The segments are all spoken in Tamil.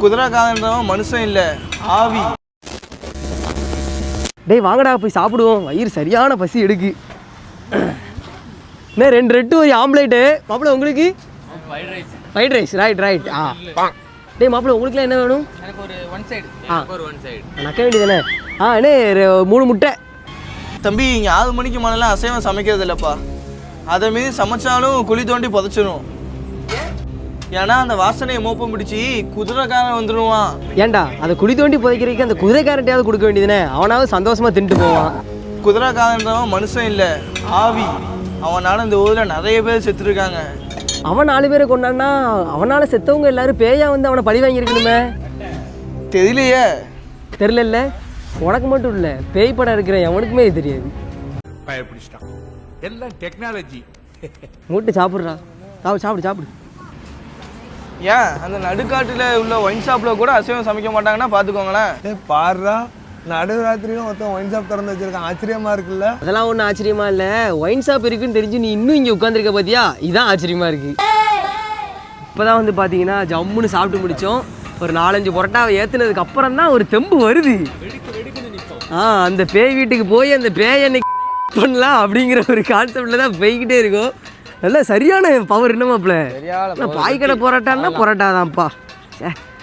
குதிரை காலன்றவன் மனுஷன் இல்லை ஆவி. டேய் வாங்கடா போய் சாப்பிடுவோம். வயிறு சரியான பசி எடுக்கு. என்ன ரெண்டு ரெட்டு ஒரு ஆம்லேட்டு. மாப்பிள்ள உங்களுக்கு? ஃப்ரைட் ரைஸ் ரைட் ரைட் ஆ. டேய் மாப்பிள்ள உங்களுக்குலாம் என்ன வேணும்? எனக்கு ஒரு ஒன் சைடு ஆ. ஒரு ஒன் சைடு நக்க வேண்டியதானே ஆ என்ன ரெ- மூணு முட்டை. தம்பி இங்கே ஆறு மணிக்கு மேலாம் அசைவம் சமைக்கிறது இல்லைப்பா அதை மீறி சமைச்சாலும் குழி தோண்டி புதைச்சிரும். ஏன்னா அந்த வாசனையை மோப்பம் பிடிச்சி குதிரைக்காரன் வந்துடுவான் ஏன்டா அதை குழி தோண்டி புதைக்கிறதுக்கு அந்த குதிரைக்காரட்டையாவது கொடுக்க வேண்டியதுனே? அவனாவது சந்தோஷமா தின்ட்டு போவான். குதிரைக்காரன்றவன் மனுஷன் இல்லை ஆவி. அவனால இந்த ஊரில் நிறைய பேர் செத்துருக்காங்க. அவன் நாலு பேரை கொண்டான்னா அவனால செத்தவங்க எல்லாரும் பேயா வந்து அவனை பழி வாங்கியிருக்கணுமே? தெரியலையே. தெரிலல்ல உனக்கு மட்டும் இல்லை பேய் படம் இருக்கிற எவனுக்குமே இது தெரியாது. பயப்பிடிச்சிட்டான். எல்லாம் டெக்னாலஜி மூட்டு சாப்பிட்றா. சாப்பிடு சாப்பிடு சாப்பிடு. ஏன்? அந்த நடுக்காட்டில் உள்ள ஒயின் ஷாப்பில் கூட அசைவம் சமைக்க மாட்டாங்கன்னா பார்த்துக்கோங்களேன் ஏ பாருடா. நடுராத்திரியும் ஒருத்தன் ஒயின் ஷாப் திறந்து வச்சிருக்கான். ஆச்சரியமா இருக்குல்ல? அதெல்லாம் ஒன்றும் ஆச்சரியமா இல்லை. ஒயின் ஷாப் இருக்குன்னு தெரிஞ்சு நீ இன்னும் இங்கே உட்காந்துருக்க பார்த்தியா இதான் ஆச்சரியமா இருக்கு. இப்போ தான் வந்து பார்த்தீங்கன்னா ஜம்முன்னு சாப்பிட்டு முடித்தோம் ஒரு நாலஞ்சு புரோட்டாவை ஏற்றுனதுக்கு அப்புறம் தான் ஒரு தெம்பு வருது. ஆ அந்த பேய் வீட்டுக்கு போய் அந்த பேய் என்னை பண்ணலாம் அப்படிங்கிற ஒரு கான்செப்டில் தான் போய்கிட்டே இருக்கும். நல்ல சரியான பவர் என்ன மாப்பிள்ள? பாய்க்கடை போராட்டான்னா போராட்டா தான்ப்பா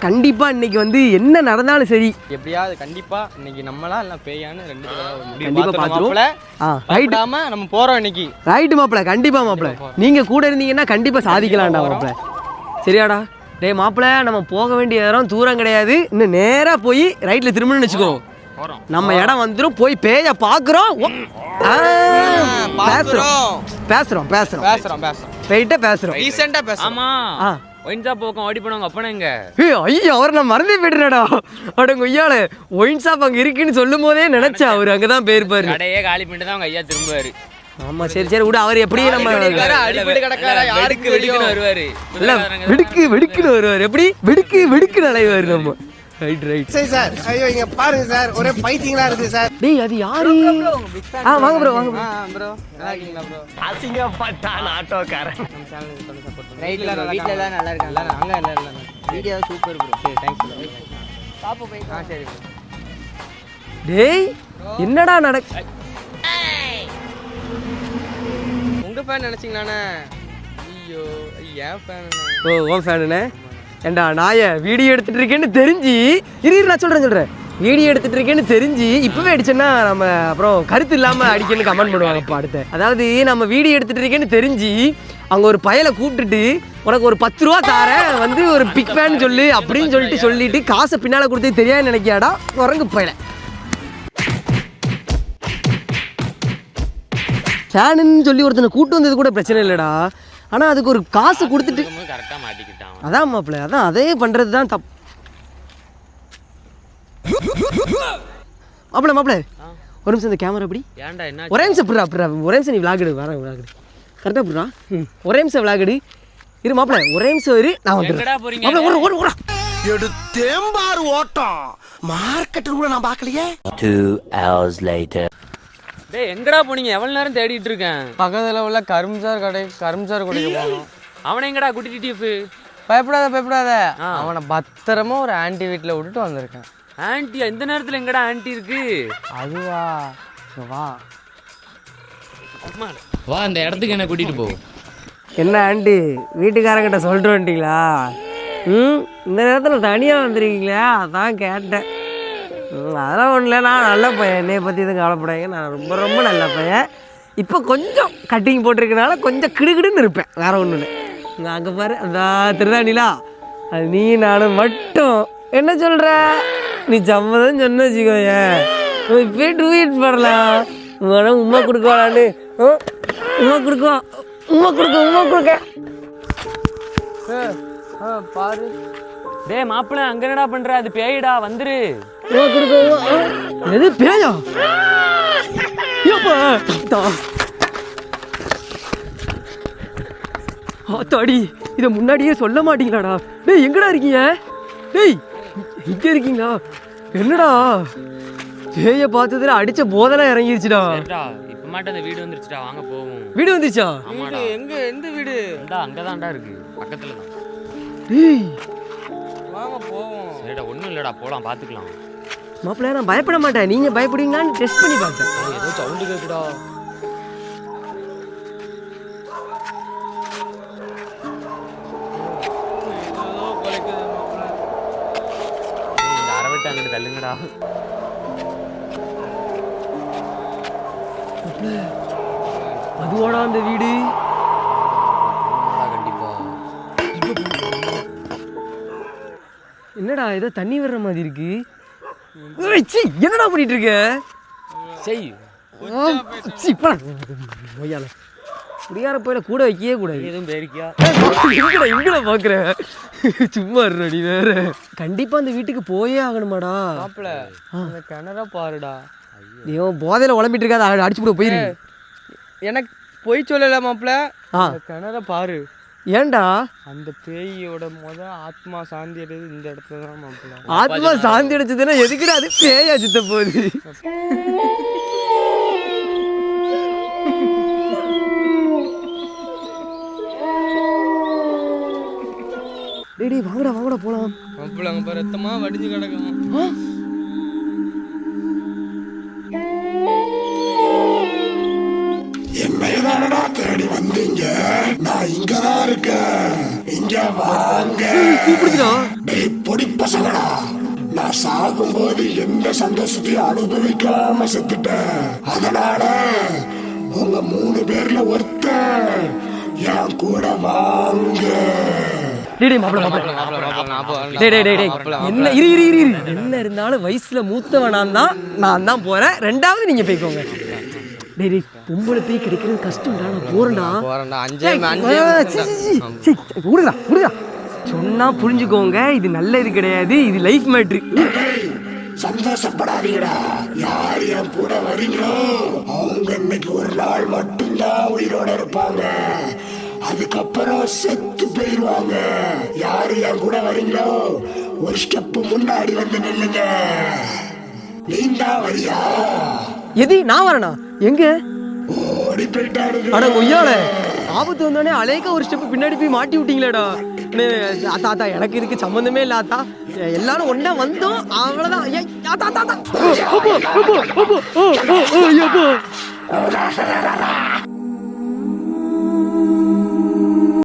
கண்டிப்பாக இன்னைக்கு வந்து என்ன நடந்தாலும் சரி. எப்படியாவது கண்டிப்பா இன்னைக்கு நம்மளா எல்லாம் பேயான்னு ரெண்டு பேரும் முடிவு கண்டிப்பா பார்த்துருவோம். ஆ. ரைட்டாம நம்ம போறோம் இன்னைக்கு. ரைட்டு மாப்பிள கண்டிப்பா மாப்பிள நீங்க கூட இருந்தீங்கன்னா கண்டிப்பா சாதிக்கலாம்டா மாப்பிள சரியாடா. டேய் மாப்பிள நம்ம போக வேண்டிய இடம் தூரம் கிடையாது. இன்னும் நேரா போய் ரைட்ல திரும்பணும்னு வச்சுக்கோ. நம்ம இடம் வந்துரும் போய் பேய பாக்குறோம். ஓ, ஆ, பேசுறோம் பேசுறோம். பேசுறோம் பேசுறோம். போயிட்ட பேசுறோம். ரீசெண்டா பேசுறோம். ஆமா. ஆ. ஒயின் ஷாப் பக்கம் ஓடி போனவங்க அப்பனா எங்க? ஏய் ஐயா அவர் நான் மறந்தே போயிட்டேனடா. அடங்க ஐயால ஒயின் ஷாப் அங்க இருக்குன்னு சொல்லும் போதே நினைச்சேன் அவர் அங்கதான் போயிருப்பாரு. கடையே காலி பண்ணிட்டு தான் அவங்க ஐயா திரும்புவாரு. ஆமா சரி சரி விட அவர் எப்படியும் நம்ம அடிப்படை கடைக்காரா யாருக்கு வெடுக்குன்னு வருவாரு. இல்ல வெடுக்கு வெடுக்குன்னு வருவார். எப்படி? வெடுக்கு வெடுக்குன்னு அலைவார் நம்ம. ரைட் ரைட் சரி சார் ஐயோ இங்க பாருங்க சார் ஒரே பைத்தியங்களா இருக்கு சார் டேய் அது யாரு? ஆ வாங்க ப்ரோ வாங்க. ப்ரோ நல்லா இருக்கீங்களா ப்ரோ அசிங்கப்பட்டான் ஆட்டோக்காரன். நம்ம சேனல் கொஞ்சம் சப்போர்ட் பண்ணுங்க. வீட்ல வீட்ல எல்லாம் நல்லா இருக்காங்க. அங்க எல்லாம் எல்லாம் வீடியோ சூப்பர் ப்ரோ சரி தேங்க்ஸ் போய். ஆ சரி. டேய் என்னடா நடக்? உங்க ஃபேன் நினைச்சீங்களாண்ணே? ஐயோ ஏன் ஃபேன் ஓ ஓ ஃபேனுண்ணே ஏண்டா நாய வீடியோ எடுத்துகிட்டு இருக்கேன்னு தெரிஞ்சு இரு நான் சொல்கிறேன் சொல்கிறேன் வீடியோ எடுத்துகிட்டு இருக்கேன்னு தெரிஞ்சு இப்போவே அடிச்சேன்னா நம்ம அப்புறம் கருத்து இல்லாமல் அடிக்கணும்னு கமெண்ட் பண்ணுவாங்க இப்போ அடுத்து. அதாவது நம்ம வீடியோ எடுத்துகிட்டு இருக்கேன்னு தெரிஞ்சு அங்கே ஒரு பயலை கூப்பிட்டுட்டு உனக்கு ஒரு பத்து ரூபா தாரேன் வந்து ஒரு பிக் ஃபேன் சொல்லு அப்படின்னு சொல்லிட்டு சொல்லிட்டு காசை பின்னால் கொடுத்து தெரியாது நினைக்காடா உறங்கு பயலை. ஃபேனுன்னு சொல்லி ஒருத்தனை கூட்டு வந்தது கூட பிரச்சனை இல்லைடா. ஆனால் அதுக்கு ஒரு காசு கொடுத்துட்டு கரெக்டா மாட்டிக்கிட்டான் அதான் மாப்பிள்ள அதான் அதே பண்ணுறது தான் தப் மாப்பிள்ள மாப்பிள்ள ஒரு நிமிஷம் இந்த கேமரா எப்படி ஏன்டா என்ன ஒரே நிமிஷம் புறா புறா ஒரே நிமிஷம் நீ விளாகுடு வரேன் விளாகுடு கரெக்டாக புறா ஒரே நிமிஷம் விளாகுடு இரு மாப்பிள்ள ஒரே நிமிஷம் இரு நான் வந்துடுறேன். எங்கடா போறீங்க? மாப்பிள்ள ஒரு ஒரு ஒரு எடுத்தேம்பாரு ஓட்டம். மார்க்கெட்டில் கூட நான் பார்க்கலையே. டேய் எங்கடா போனீங்க? எவ்வளவு நேரம் தேடிட்டு இருக்கேன். பக்கத்துல உள்ள கரும்சார் கடை கரும்சார் கடைக்கு போகணும் அவனை எங்கடா கூட்டிட்டு டீஃப்? பயப்படாத பயப்படாத. ஆ. அவனை பத்திரமா ஒரு ஆன்ட்டி வீட்டில் விட்டுட்டு வந்திருக்கேன். ஆன்ட்டி இந்த நேரத்துல எங்கடா ஆன்ட்டி இருக்கு? அதுவா? இங்க வா. வா அந்த இடத்துக்கு என்ன கூட்டிட்டு போ. என்ன ஆண்டி வீட்டுக்காரங்கிட்ட சொல்லிட்டு வந்துட்டீங்களா? ம்? இந்த நேரத்தில் தனியாக வந்திருக்கீங்களா அதான் கேட்டேன். அதெல்லாம் ஒன்றும் இல்லை. நான் நல்ல பையன். என்னையை பற்றி எதுவும் கவலைப்படாதீங்க. நான் ரொம்ப ரொம்ப நல்ல பையன். இப்போ கொஞ்சம் கட்டிங் போட்டிருக்கனால கொஞ்சம் கிடுகிடுன்னு இருப்பேன். வேற ஒன்றும் இல்லை நான் அங்கே பாரு. அந்த திருதாணிலா. அது நீ நானும் மட்டும். என்ன சொல்கிற நீ சம்மதம் சொன்ன வச்சுக்கோயேன் இப்போயே டூ இட் பண்ணலாம் உங்களோட உமா கொடுக்கலான்னு உமா கொடுக்குவோம் உமா கொடுக்க உமா கொடுக்க. பாரு. டேய் மாப்பிள்ள அங்கே என்னடா பண்ணுற அது பேய்டா வந்துரு. எது பேயா ஆத்தாடி இதை முன்னாடியே சொல்ல மாட்டீங்களாடா டேய் எங்கடா இருக்கீங்க டேய் இங்க இருக்கீங்களா என்னடா பேய பார்த்ததுல அடிச்ச போதெல்லாம் இறங்கிருச்சுடா இப்ப மாட்ட அந்த வீடு வந்துருச்சுடா வாங்க போவோம் வீடு வந்துச்சா ஆமாடா எங்க எந்த வீடு? இந்தா அங்கதான்டா இருக்கு. பக்கத்துல தான். டேய் வாங்க போவோம். சரிடா ஒன்றும் இல்லைடா போலாம் பார்த்துக்கலாம் மாப்பிள்ள நான் பயப்பட மாட்டேன். நீங்க பயப்படுவீங்களான்னு டெஸ்ட் பண்ணி பார்த்தேன் ஏதோ சவுண்டு அரவட்டை அங்கிட்டு தள்ளுங்கடா அதுவோட அந்த வீடு. என்னடா ஏதோ தண்ணி வர்ற மாதிரி இருக்கு. ஏய், சீ, என்னடா பண்ணிட்டு இருக்க செய் சீ, போடா. குடியார போயில கூட வைக்கவே கூடாது. எதுவும் பேரிக்கியா எங்கடா எங்கடா பாக்குற சும்மா இருடா வேற. கண்டிப்பா அந்த வீட்டுக்கு போயே ஆகணுமாடா. மாப்பிள்ள அந்த கிணற பாருடா. உன் போதையில உழம்பிட்டு இருக்காத அடிச்சு கூட போயிரு. எனக்கு பொய் சொல்லல. அந்த கிணற பாரு. ஏன்டா? அந்த பேயோட முத ஆத்மா சாந்தி அடையுது இந்த இடத்துல தான் மாப்பிள்ள. ஆத்மா சாந்தி அடைச்சதுன்னா எதுக்குடா அது பேயா சுத்த போகுது? டேய் டேய் வாங்கடா வாங்கடா போலாம். மாப்பிள்ள அங்க ரத்தமா வடிஞ்சு கிடக்கும் இங்கதான் இருக்கேன் இங்க வாங்க டேய் பொடி பசங்களா நான் சாகும்போது எந்த சந்தோஷத்தையும் அனுபவிக்காம செத்துட்டேன். அதனால உங்க மூணு பேர்ல ஒருத்தன் என் கூட வாங்க. என்ன இரு இரு இரு என்ன இருந்தாலும் வயசுல மூத்தவன் நான் தான் நான் தான் போறேன். ரெண்டாவது நீங்க போய்க்கோங்க. டேய் டேய் பொம்பளை போய் கிடைக்கிறது கஷ்டம்டா நான் போறேன்டா. போறேன்டா. அஞ்சே அஞ்சே விடுடா விடுடா. சொன்னா புரிஞ்சுக்கோங்க இது நல்ல இது கிடையாது இது லைஃப் மேட்ரு சந்தோஷப்படாதீங்கடா. யார் என் கூட வரீங்களோ அவங்க இன்னைக்கு ஒரு நாள் மட்டும்தான் உயிரோட இருப்பாங்க. அதுக்கப்புறம் செத்து போயிருவாங்க. யார் என் கூட வரீங்களோ ஒரு ஸ்டெப் முன்னாடி வந்து நில்லுங்க. நீந்தா வரியா? எது நான் வரேனா? எங்க? அட கொய்யால ஆபத்து வந்தோடனே அலேக்கா ஒரு ஸ்டெப் பின்னாடி போய் மாட்டி விட்டீங்களேடா. ஆத்தா எனக்கு இதுக்கு சம்மந்தமே இல்ல ஆத்தா எல்லாரும் ஒண்ணா வந்தோம் அவ்வளவுதான். ஐயா, ஆத்தா